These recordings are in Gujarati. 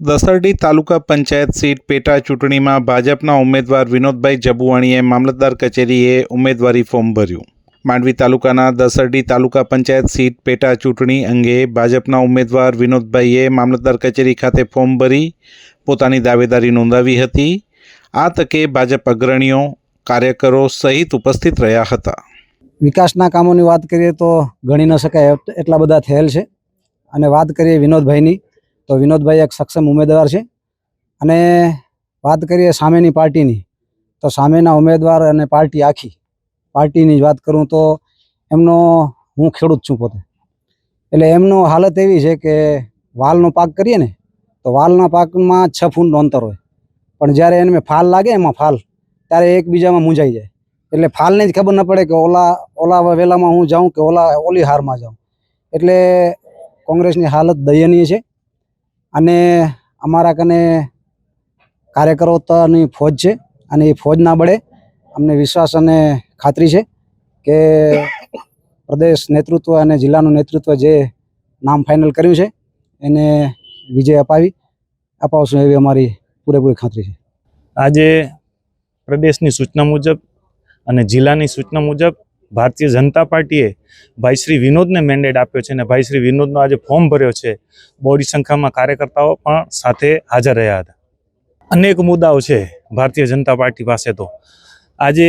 દસરડી તાલુકા પંચાયત સીટ પેટા ચૂંટણીમાં ભાજપના ઉમેદવાર વિનોદભાઈ જબુવાણીએ મામલતદાર કચેરીએ ઉમેદવારી ફોર્મ ભર્યું. માંડવી તાલુકાના દસરડી તાલુકા પંચાયત સીટ પેટા ચૂંટણી અંગે ભાજપના ઉમેદવાર વિનોદભાઈએ મામલતદાર કચેરી ખાતે ફોર્મ ભરી પોતાની દાવેદારી નોંધાવી હતી. આ તકે ભાજપ અગ્રણીઓ, કાર્યકરો સહિત ઉપસ્થિત રહ્યા હતા. વિકાસના કામોની વાત કરીએ તો ગણી ન શકાય એટલા બધા થયેલ છે. અને વાત કરીએ વિનોદભાઈની તો વિનોદભાઈ એક સક્ષમ ઉમેદવાર છે. અને વાત કરીએ સામેની પાર્ટીની, તો સામેના ઉમેદવાર અને પાર્ટી આખી. પાર્ટીની જ વાત કરું તો એમનો હું ખેડૂત છું પોતે. એટલે એમનો હાલત એવી છે કે વાલનો પાક કરીએ ને, તો વાલના પાકમાં છ ફૂટનું અંતર હોય. પણ જ્યારે એને ફાલ લાગે એમાં ફાલ, ત્યારે એકબીજામાં મૂંઝાઈ જાય. એટલે ફાલને જ ખબર ન પડે કે ઓલા ઓલા વેલામાં હું જાઉં કે ઓલા, ઓલી હારમાં જાઉં. એટલે કોંગ્રેસની હાલત દયનીય છે. અને અમારા કને કાર્યકરોની ફોજ છે અને એ ફોજના બળે અમને વિશ્વાસ અને ખાતરી છે કે પ્રદેશ નેતૃત્વ અને જિલ્લાનું નેતૃત્વ જે નામ ફાઇનલ કર્યું છે, એને વિજય અપાવી અપાવશું એવી અમારી પૂરેપૂરી ખાતરી છે. આજે પ્રદેશની સૂચના મુજબ અને જિલ્લાની સૂચના મુજબ ભારતીય જનતા પાર્ટીએ ભાઈ શ્રી વિનોદને મેન્ડેટ આપ્યો છે અને ભાઈ શ્રી વિનોદનો આજે ફોર્મ ભર્યો છે. બોડી સંખ્યામાં કાર્યકર્તાઓ પણ સાથે હાજર રહ્યા હતા. અનેક મુદ્દાઓ છે ભારતીય જનતા પાર્ટી પાસે તો. આજે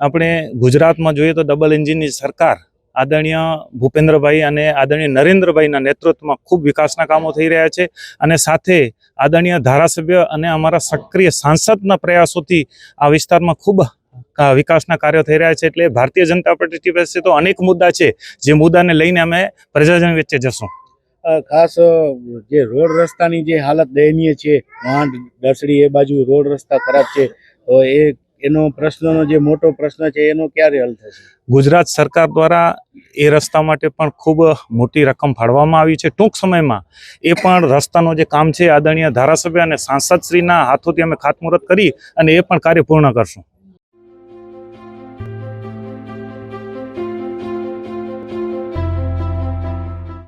આપણે ગુજરાતમાં જોઈએ તો ડબલ એન્જિનની સરકાર આદરણીય ભૂપેન્દ્રભાઈ અને આદરણીય નરેન્દ્રભાઈના નેતૃત્વમાં ખૂબ વિકાસના કામો થઈ રહ્યા છે અને સાથે આદરણીય ધારાસભ્ય અને અમારા સક્રિય સાંસદના પ્રયાસોથી આ વિસ્તારમાં ખૂબ વિકાસના કાર્યો થઈ રહ્યા છે એટલે ભારતીય જનતા પાર્ટી પાસે તો અનેક મુદ્દા છે. જે મુદ્દાને લઈને અમે પ્રજાજન વચ્ચે જશું. ખાસ જે રોડ રસ્તાની જે હાલત દયનીય છે વાંઢ દસડી એ બાજુ રોડ રસ્તા ખરાબ છે તો એ એનો પ્રશ્નનો જે મોટો પ્રશ્ન છે એનો ક્યારે હલ થશે? ગુજરાત સરકાર દ્વારા એ રસ્તા માટે પણ ખૂબ મોટી રકમ ફાળવામાં આવી છે. ટૂંક સમયમાં એ પણ રસ્તાનો જે કામ છે આદરણીય ધારાસભ્ય અને સાંસદશ્રીના હાથોથી અમે ખાતમુહૂર્ત કરી અને એ પણ કાર્ય પૂર્ણ કરશું.